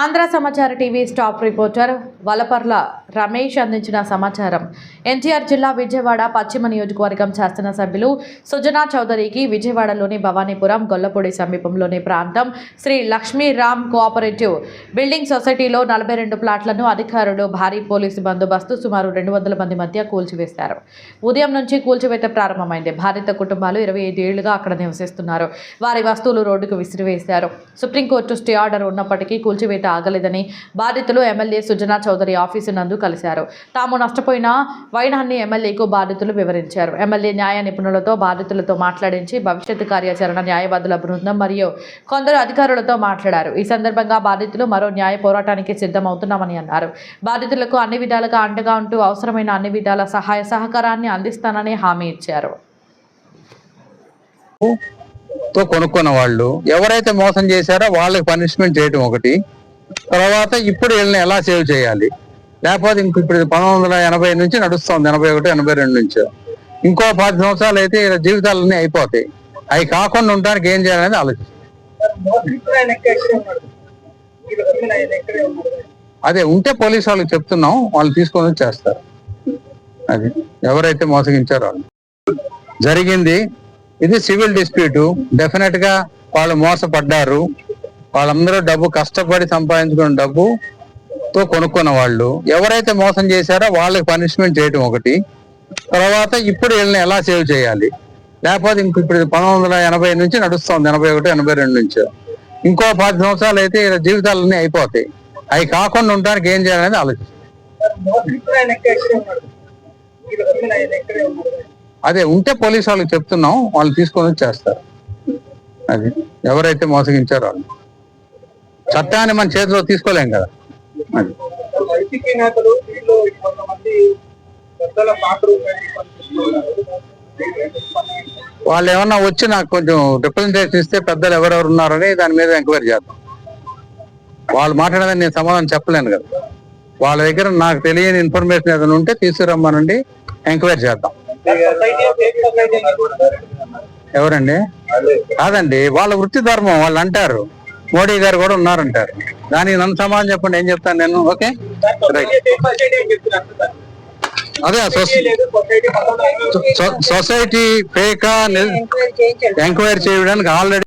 ఆంధ్ర సమాచార TV staff reporter Valaparla Ramesh అందించిన సమాచారం. ఎన్టీఆర్ జిల్లా విజయవాడ పశ్చిమ నియోజకవర్గం శాసన సభ్యులు సుజనా చౌదరికి విజయవాడలోని భవానీపురం గొల్లపూడి సమీపంలోని ప్రాంతం శ్రీ లక్ష్మీరామ్ కోఆపరేటివ్ బిల్డింగ్ సొసైటీలో నలభై రెండు ప్లాట్లను అధికారులు భారీ పోలీసు బందోబస్తు సుమారు రెండు వందల మంది మధ్య కూల్చివేశారు. ఉదయం నుంచి కూల్చివేత ప్రారంభమైంది. భారత కుటుంబాలు ఇరవై ఐదు ఏళ్ళుగా అక్కడ నివసిస్తున్నారు. వారి వస్తువులు రోడ్డుకు విసిరివేశారు. సుప్రీంకోర్టు స్టే ఆర్డర్ ఉన్నప్పటికీ కూల్చివేత ఆగలేదని బాధితులు ఎమ్మెల్యే సుజనా చౌదరి ఆఫీసు నందు కలిశారు. తాము నష్టపోయిన వైనాన్ని ఎమ్మెల్యేకు బాధితులు వివరించారు. ఎమ్మెల్యే న్యాయ నిపుణులతో బాధితులతో మాట్లాడించి భవిష్యత్తు కార్యాచరణ న్యాయవాదుల బృందం మరియు కొందరు అధికారులతో మాట్లాడారు. ఈ సందర్భంగా బాధితులు మరో న్యాయ పోరాటానికి సిద్ధమవుతున్నామని అన్నారు. బాధితులకు అన్ని విధాలుగా అండగా ఉంటూ అవసరమైన అన్ని విధాల సహాయ సహకారాన్ని అందిస్తానని హామీ ఇచ్చారు. కొనుక్కున్న వాళ్ళు ఎవరైతే మోసం చేశారో వాళ్ళకి పనిష్మెంట్ చేయడం ఒకటి. తర్వాత ఇప్పుడు వీళ్ళని ఎలా సేవ్ చేయాలి? లేకపోతే ఇంక ఇప్పుడు పంతొమ్మిది వందల ఎనభై నుంచి నడుస్తుంది ఎనభై ఒకటి ఎనభై రెండు నుంచి. ఇంకో పది సంవత్సరాలు అయితే ఇలా జీవితాలన్నీ అయిపోతాయి. అవి కాకుండా ఉండడానికి ఏం చేయాలనేది ఆలోచిస్తాం. అదే ఉంటే పోలీసు వాళ్ళకి చెప్తున్నాం వాళ్ళు తీసుకొని చేస్తారు. అది ఎవరైతే మోసగించారో వాళ్ళు. జరిగింది. ఇది సివిల్ డిస్ప్యూట్. డెఫినెట్గా వాళ్ళు మోసపడ్డారు. వాళ్ళందరూ డబ్బు కష్టపడి సంపాదించుకున్న డబ్బు తో కొనుక్కున్న వాళ్ళు ఎవరైతే మోసం చేశారో వాళ్ళకి పనిష్మెంట్ చేయటం ఒకటి. తర్వాత ఇప్పుడు వీళ్ళని ఎలా సేవ్ చేయాలి? లేకపోతే ఇంక ఇప్పుడు పంతొమ్మిది వందల ఎనభై నుంచి నడుస్తుంది ఎనభై ఒకటి ఎనభై రెండు నుంచి. ఇంకో పది సంవత్సరాలు అయితే ఇలా జీవితాలన్నీ అయిపోతాయి. అవి కాకుండా ఉండడానికి ఏం చేయాలనేది ఆలోచిస్తాం. అదే ఉంటే పోలీసు వాళ్ళకి చెప్తున్నాం వాళ్ళు తీసుకొని వచ్చేస్తారు. అది ఎవరైతే మోసగించారో వాళ్ళు. చట్టాన్ని మన చేతిలో తీసుకోలేం కదా. వైసీపీ నేతలు వీళ్ళు కొంతమంది పెద్దల పాత్ర ఉందని పనిచేస్తున్నారు. వాళ్ళు ఏమన్నా వచ్చి నాకు కొంచెం రిప్రజెంటేషన్ ఇస్తే పెద్దలు ఎవరెవరు ఉన్నారని దాని మీద ఎంక్వైరీ చేద్దాం. వాళ్ళు మాట్లాడేదని నేను సమాధానం చెప్పలేను కదా. వాళ్ళ దగ్గర నాకు తెలియని ఇన్ఫర్మేషన్ ఏదైనా ఉంటే తీసుకురమ్మనండి ఎంక్వైరీ చేద్దాం. ఎవరండి? కాదండి వాళ్ళ వృత్తి ధర్మం వాళ్ళు అంటారు. మోడీ గారు కూడా ఉన్నారంటారు. దానికి నన్ను సమాధానం చెప్పండి ఏం చెప్తాను నేను? ఓకే? రైట్. అదే సొసై- సొసైటీ సొసైటీ సొసైటీ ఫేకా ఎంక్వైరీ చేయడానికి ఆల్రెడీ